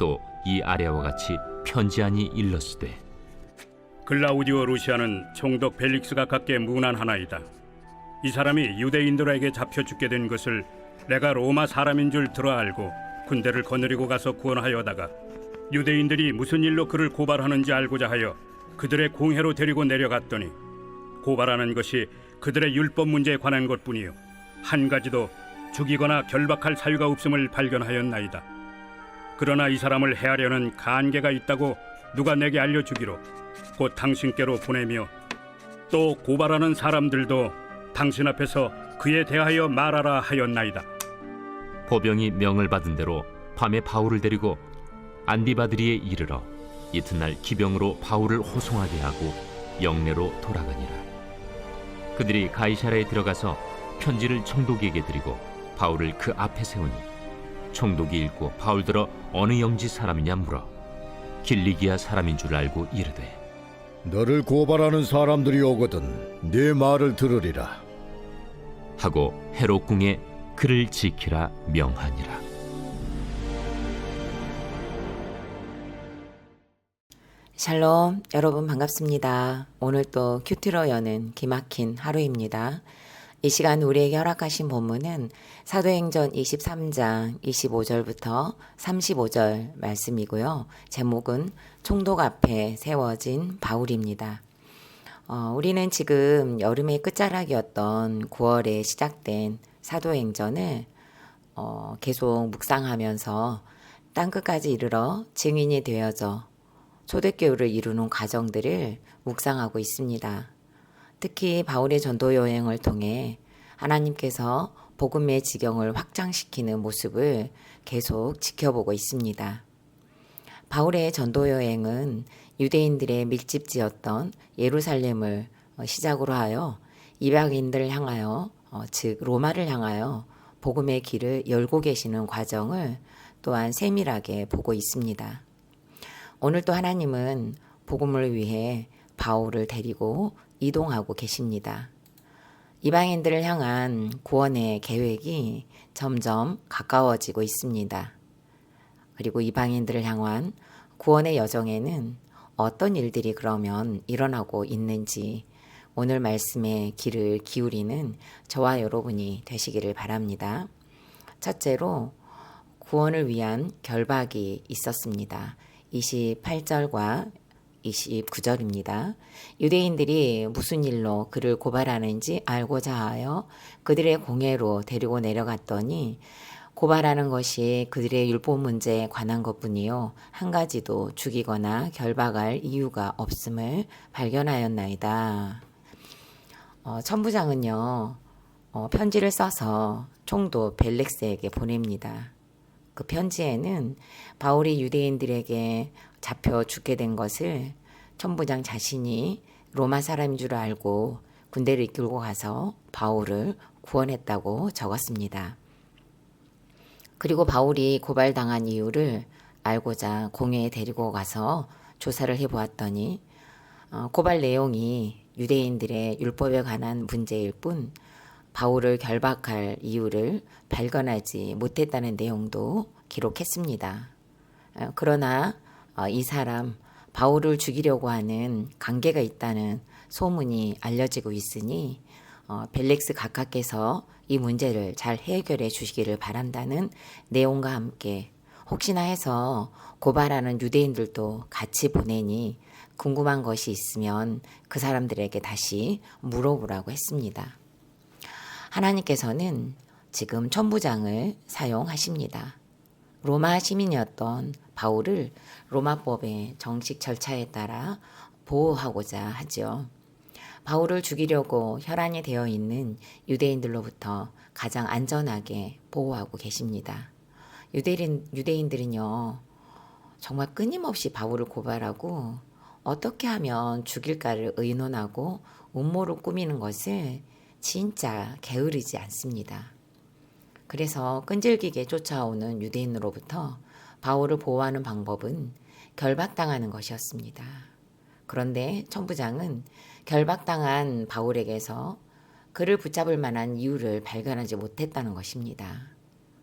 또 이 아래와 같이 편지하니 일렀으되 글라우디오 루시아는 총독 벨릭스가 갖게 무난하나이다. 이 사람이 유대인들에게 잡혀 죽게 된 것을 내가 로마 사람인 줄 들어 알고 군대를 거느리고 가서 구원하여다가 유대인들이 무슨 일로 그를 고발하는지 알고자 하여 그들의 공회로 데리고 내려갔더니 고발하는 것이 그들의 율법 문제에 관한 것뿐이요 한 가지도 죽이거나 결박할 사유가 없음을 발견하였나이다. 그러나 이 사람을 해하려는 간계가 있다고 누가 내게 알려주기로 곧 당신께로 보내며 또 고발하는 사람들도 당신 앞에서 그에 대하여 말하라 하였나이다. 보병이 명을 받은 대로 밤에 바울을 데리고 안디바드리에 이르러 이튿날 기병으로 바울을 호송하게 하고 영내로 돌아가니라. 그들이 가이사라에 들어가서 편지를 총독에게 드리고 바울을 그 앞에 세우니 총독이 읽고 바울들어 어느 영지 사람이냐 물어 길리기아 사람인 줄 알고 이르되 너를 고발하는 사람들이 오거든 네 말을 들으리라. 하고 헤롯 궁에 그를 지키라 명하니라. 샬롬, 여러분 반갑습니다. 오늘 또 큐티로 여는 기막힌 하루입니다. 이 시간 우리에게 허락하신 본문은 사도행전 23장 25절부터 35절 말씀이고요. 제목은 총독 앞에 세워진 바울입니다. 어, 우리는 지금 여름의 끝자락이었던 9월에 시작된 사도행전을 어, 계속 묵상하면서 땅끝까지 이르러 증인이 되어져 초대교회를 이루는 과정들을 묵상하고 있습니다. 특히 바울의 전도 여행을 통해 하나님께서 복음의 지경을 확장시키는 모습을 계속 지켜보고 있습니다. 바울의 전도 여행은 유대인들의 밀집지였던 예루살렘을 어, 시작으로 하여 이방인들을 향하여 어, 즉 로마를 향하여 복음의 길을 열고 계시는 과정을 또한 세밀하게 보고 있습니다. 오늘 또 하나님은 복음을 위해 바울을 데리고 이동하고 계십니다. 이방인들을 향한 구원의 계획이 점점 가까워지고 있습니다. 그리고 이방인들을 향한 구원의 여정에는 어떤 일들이 그러면 일어나고 있는지 오늘 말씀에 귀를 기울이는 저와 여러분이 되시기를 바랍니다. 첫째로 구원을 위한 결박이 있었습니다. 28절과 29절입니다. 유대인들이 무슨 일로 그를 고발하는지 알고자 하여 그들의 공회로 데리고 내려갔더니 고발하는 것이 그들의 율법 문제에 관한 것뿐이요 한 가지도 죽이거나 결박할 이유가 없음을 발견하였나이다. 어, 천부장은요 어, 편지를 써서 총독 벨렉스에게 보냅니다. 그 편지에는 바울이 유대인들에게 잡혀 죽게 된 것을 천부장 자신이 로마 사람인 줄 알고 군대를 이끌고 가서 바울을 구원했다고 적었습니다. 그리고 바울이 고발당한 이유를 알고자 공회에 데리고 가서 조사를 해보았더니 어, 고발 내용이 유대인들의 율법에 관한 문제일 뿐 바울을 결박할 이유를 발견하지 못했다는 내용도 기록했습니다. 어, 그러나 어, 이 사람 바울을 죽이려고 하는 관계가 있다는 소문이 알려지고 있으니 어, 벨렉스 각하께서 이 문제를 잘 해결해 주시기를 바란다는 내용과 함께 혹시나 해서 고발하는 유대인들도 같이 보내니 궁금한 것이 있으면 그 사람들에게 다시 물어보라고 했습니다. 하나님께서는 지금 천부장을 사용하십니다. 로마 시민이었던 바울을 로마법의 정식 절차에 따라 보호하고자 하죠. 바울을 죽이려고 혈안이 되어 있는 유대인들로부터 가장 안전하게 보호하고 계십니다. 유대인, 유대인들은요, 정말 끊임없이 바울을 고발하고 어떻게 하면 죽일까를 의논하고 음모를 꾸미는 것을 진짜 게으르지 않습니다. 그래서 끈질기게 쫓아오는 유대인으로부터 바울을 보호하는 방법은 결박당하는 것이었습니다. 그런데 천부장은 결박당한 바울에게서 그를 붙잡을 만한 이유를 발견하지 못했다는 것입니다.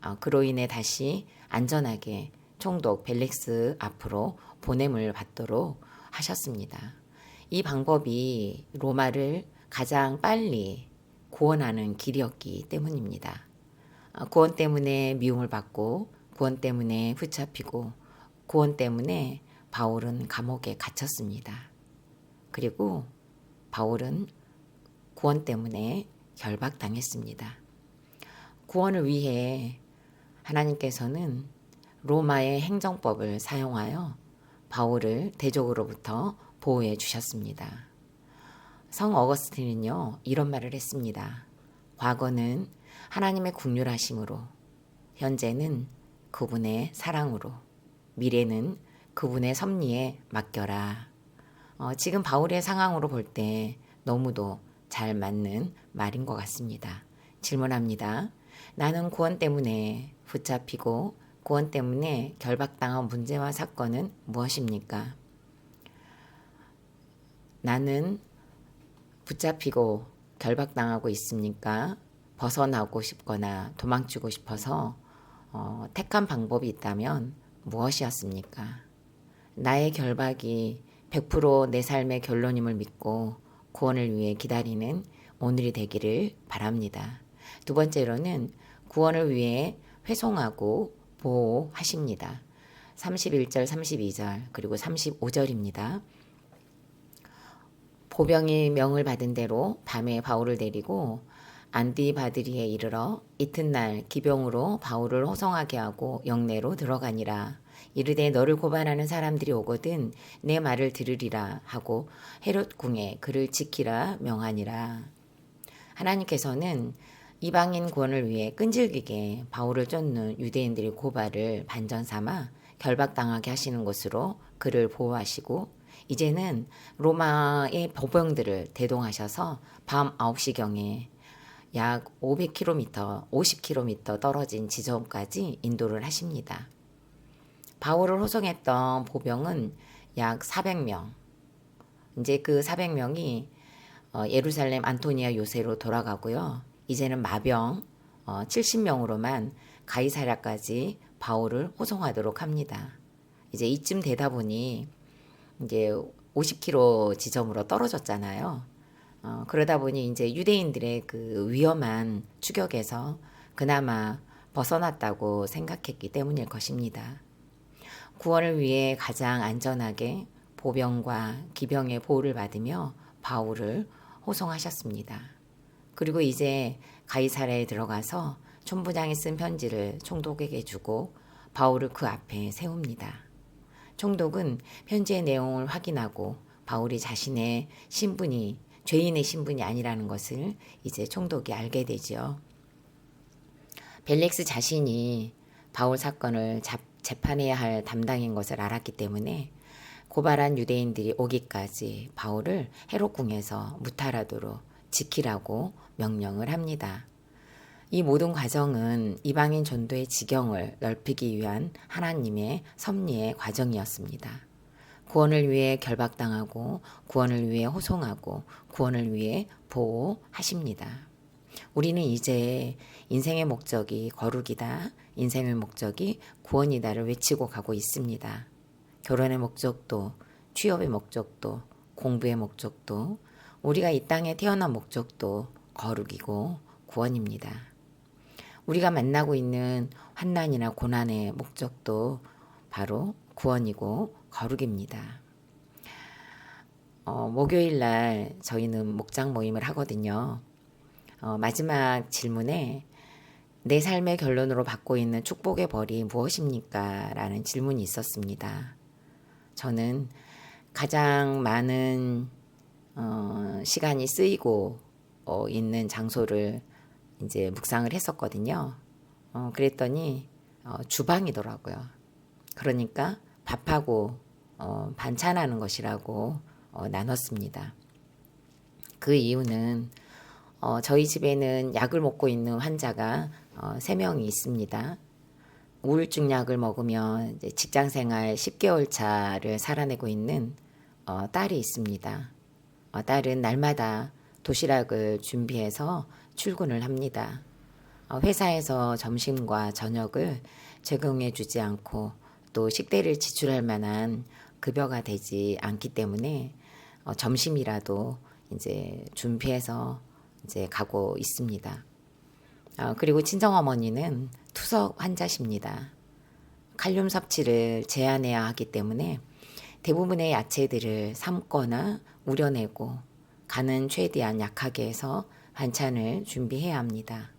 아, 그로 인해 다시 안전하게 총독 벨릭스 앞으로 보냄을 받도록 하셨습니다. 이 방법이 로마를 가장 빨리 구원하는 길이었기 때문입니다. 아, 구원 때문에 미움을 받고 구원 때문에 붙잡히고 구원 때문에 바울은 감옥에 갇혔습니다. 그리고 바울은 구원 때문에 결박당했습니다. 구원을 위해 하나님께서는 로마의 행정법을 사용하여 바울을 대적으로부터 보호해 주셨습니다. 성 어거스틴은요, 이런 말을 했습니다. 과거는 하나님의 국률하심으로, 현재는 그분의 사랑으로, 미래는 그분의 섭리에 맡겨라. 어, 지금 바울의 상황으로 볼 때 너무도 잘 맞는 말인 것 같습니다. 질문합니다. 나는 구원 때문에 붙잡히고 구원 때문에 결박당한 문제와 사건은 무엇입니까? 나는 붙잡히고 결박당하고 있습니까? 벗어나고 싶거나 도망치고 싶어서 어, 택한 방법이 있다면 무엇이었습니까? 나의 결박이 100%내 삶의 결론임을 믿고 구원을 위해 기다리는 오늘이 되기를 바랍니다. 두 번째로는 구원을 위해 회송하고 보호하십니다. 31절, 32절, 그리고 35절입니다. 보병이 명을 받은 대로 밤에 바울을 데리고 안디바드리에 이르러 이튿날 기병으로 바울을 호송하게 하고 영내로 들어가니라. 이르되 너를 고발하는 사람들이 오거든 내 말을 들으리라 하고 헤롯 궁에 그를 지키라 명하니라. 하나님께서는 이방인 구원을 위해 끈질기게 바울을 쫓는 유대인들의 고발을 반전 삼아 결박당하게 하시는 것으로 그를 보호하시고 이제는 로마의 보병들을 대동하셔서 밤 9시경에 약 500km, 50km 떨어진 지점까지 인도를 하십니다. 바울을 호송했던 보병은 약 400명. 이제 그 400명이 어, 예루살렘 안토니아 요새로 돌아가고요. 이제는 마병 70명으로만 가이사랴까지 바울을 호송하도록 합니다. 이제 이쯤 되다 보니 이제 50km 지점으로 떨어졌잖아요. 어, 그러다 보니 이제 유대인들의 그 위험한 추격에서 그나마 벗어났다고 생각했기 때문일 것입니다. 구원을 위해 가장 안전하게 보병과 기병의 보호를 받으며 바울을 호송하셨습니다. 그리고 이제 가이사라에 들어가서 총부장이 쓴 편지를 총독에게 주고 바울을 그 앞에 세웁니다. 총독은 편지의 내용을 확인하고 바울이 자신의 신분이 죄인의 신분이 아니라는 것을 이제 총독이 알게 되죠. 벨렉스 자신이 바울 사건을 잡, 재판해야 할 담당인 것을 알았기 때문에 고발한 유대인들이 오기까지 바울을 헤롯궁에서 무탈하도록 지키라고 명령을 합니다. 이 모든 과정은 이방인 전도의 지경을 넓히기 위한 하나님의 섭리의 과정이었습니다. 구원을 위해 결박당하고 구원을 위해 호송하고 구원을 위해 보호하십니다. 우리는 이제 인생의 목적이 거룩이다, 인생의 목적이 구원이다를 외치고 가고 있습니다. 결혼의 목적도, 취업의 목적도, 공부의 목적도, 우리가 이 땅에 태어난 목적도 거룩이고 구원입니다. 우리가 만나고 있는 환난이나 고난의 목적도 바로 구원이고 거룩입니다. 어, 목요일 날 저희는 목장 모임을 하거든요. 어, 마지막 질문에 내 삶의 결론으로 받고 있는 축복의 벌이 무엇입니까? 라는 질문이 있었습니다. 저는 가장 많은 어, 시간이 쓰이고 어, 있는 장소를 이제 묵상을 했었거든요. 어, 그랬더니 어, 주방이더라고요. 그러니까 밥하고 어, 반찬하는 것이라고 어, 나눴습니다. 그 이유는 어, 저희 집에는 약을 먹고 있는 환자가 어, 3명이 있습니다. 우울증 약을 먹으면 직장 생활 10개월 차를 살아내고 있는 어, 딸이 있습니다. 어, 딸은 날마다 도시락을 준비해서 출근을 합니다. 어, 회사에서 점심과 저녁을 제공해 주지 않고 또 식대를 지출할 만한 급여가 되지 않기 때문에 어, 점심이라도 이제 준비해서 이제 가고 있습니다. 어, 그리고 친정 어머니는 투석 환자십니다. 칼륨 섭취를 제한해야 하기 때문에 대부분의 야채들을 삶거나 우려내고 간은 최대한 약하게 해서 반찬을 준비해야 합니다.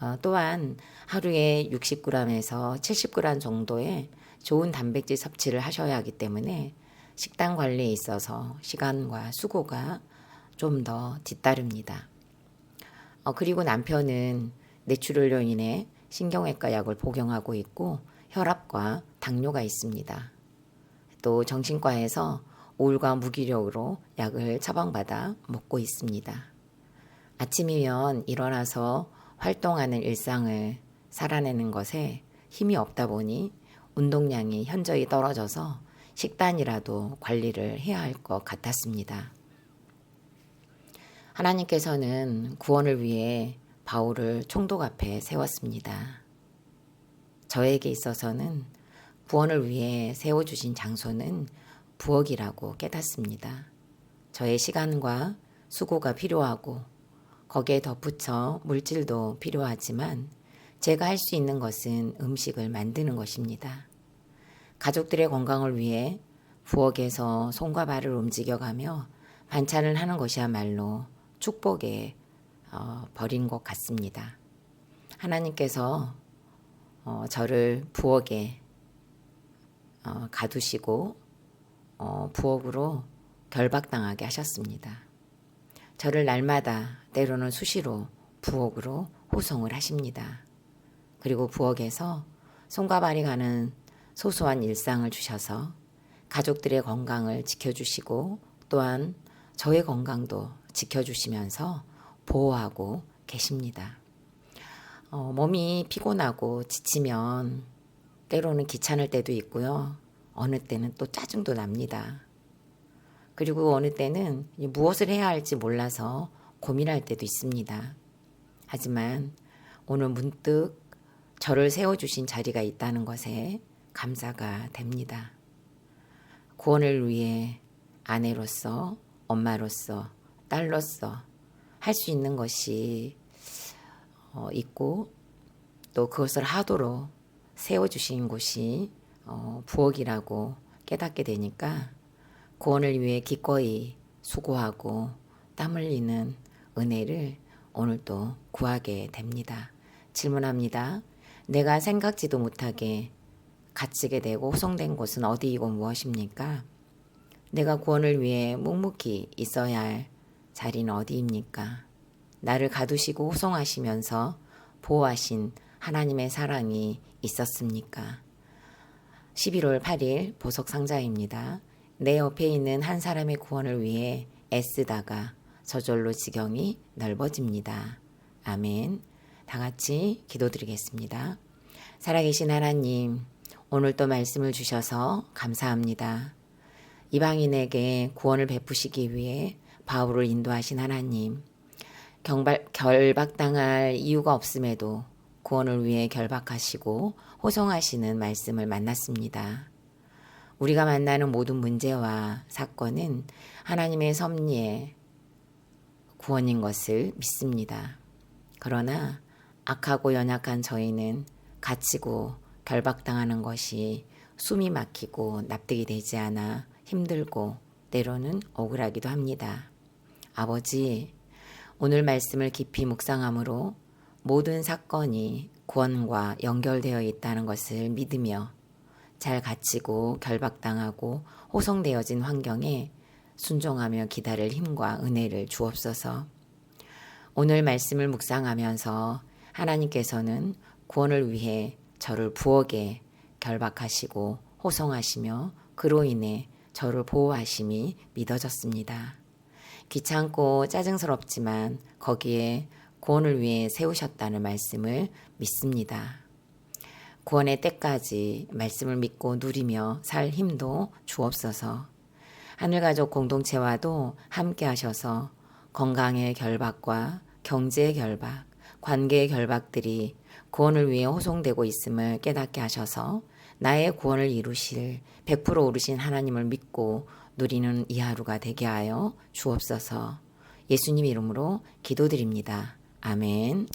어, 또한 하루에 60g에서 70g 정도의 좋은 단백질 섭취를 하셔야 하기 때문에 식단 관리에 있어서 시간과 수고가 좀 더 뒤따릅니다. 어, 그리고 남편은 뇌출혈로 인해 신경외과 약을 복용하고 있고 혈압과 당뇨가 있습니다. 또 정신과에서 우울과 무기력으로 약을 처방받아 먹고 있습니다. 아침이면 일어나서 활동하는 일상을 살아내는 것에 힘이 없다 보니 운동량이 현저히 떨어져서 식단이라도 관리를 해야 할 것 같았습니다. 하나님께서는 구원을 위해 바울을 총독 앞에 세웠습니다. 저에게 있어서는 구원을 위해 세워주신 장소는 부엌이라고 깨닫습니다. 저의 시간과 수고가 필요하고 거기에 덧붙여 물질도 필요하지만 제가 할 수 있는 것은 음식을 만드는 것입니다. 가족들의 건강을 위해 부엌에서 손과 발을 움직여가며 반찬을 하는 것이야말로 축복에 어, 버린 것 같습니다. 하나님께서 어, 저를 부엌에 어, 가두시고 어, 부엌으로 결박당하게 하셨습니다. 저를 날마다 때로는 수시로 부엌으로 호송을 하십니다. 그리고 부엌에서 손과 발이 가는 소소한 일상을 주셔서 가족들의 건강을 지켜주시고 또한 저의 건강도 지켜주시면서 보호하고 계십니다. 어, 몸이 피곤하고 지치면 때로는 귀찮을 때도 있고요. 어느 때는 또 짜증도 납니다. 그리고 어느 때는 무엇을 해야 할지 몰라서 고민할 때도 있습니다. 하지만 오늘 문득 저를 세워주신 자리가 있다는 것에 감사가 됩니다. 구원을 위해 아내로서, 엄마로서, 딸로서 할 수 있는 것이 어, 있고 또 그것을 하도록 세워주신 곳이 어, 부엌이라고 깨닫게 되니까 구원을 위해 기꺼이 수고하고 땀 흘리는 은혜를 오늘도 구하게 됩니다. 질문합니다. 내가 생각지도 못하게 갇히게 되고 호송된 곳은 어디이고 무엇입니까? 내가 구원을 위해 묵묵히 있어야 할 자리는 어디입니까? 나를 가두시고 호송하시면서 보호하신 하나님의 사랑이 있었습니까? 11월 8일 보석 상자입니다. 내 옆에 있는 한 사람의 구원을 위해 애쓰다가 저절로 지경이 넓어집니다. 아멘. 다 같이 기도드리겠습니다. 살아계신 하나님, 오늘 또 말씀을 주셔서 감사합니다. 이방인에게 구원을 베푸시기 위해 바울을 인도하신 하나님, 경발, 결박당할 이유가 없음에도 구원을 위해 결박하시고 호송하시는 말씀을 만났습니다. 우리가 만나는 모든 문제와 사건은 하나님의 섭리의 구원인 것을 믿습니다. 그러나 악하고 연약한 저희는 갇히고 결박당하는 것이 숨이 막히고 납득이 되지 않아 힘들고 때로는 억울하기도 합니다. 아버지, 오늘 말씀을 깊이 묵상함으로 모든 사건이 구원과 연결되어 있다는 것을 믿으며 잘 갇히고 결박당하고 호송되어진 환경에 순종하며 기다릴 힘과 은혜를 주옵소서. 오늘 말씀을 묵상하면서 하나님께서는 구원을 위해 저를 부엌에 결박하시고 호송하시며 그로 인해 저를 보호하심이 믿어졌습니다. 귀찮고 짜증스럽지만 거기에 구원을 위해 세우셨다는 말씀을 믿습니다. 구원의 때까지 말씀을 믿고 누리며 살 힘도 주옵소서. 하늘가족 공동체와도 함께 하셔서 건강의 결박과 경제의 결박, 관계의 결박들이 구원을 위해 호송되고 있음을 깨닫게 하셔서 나의 구원을 이루실 100% 오르신 하나님을 믿고 누리는 이 하루가 되게 하여 주옵소서. 예수님 이름으로 기도드립니다. 아멘.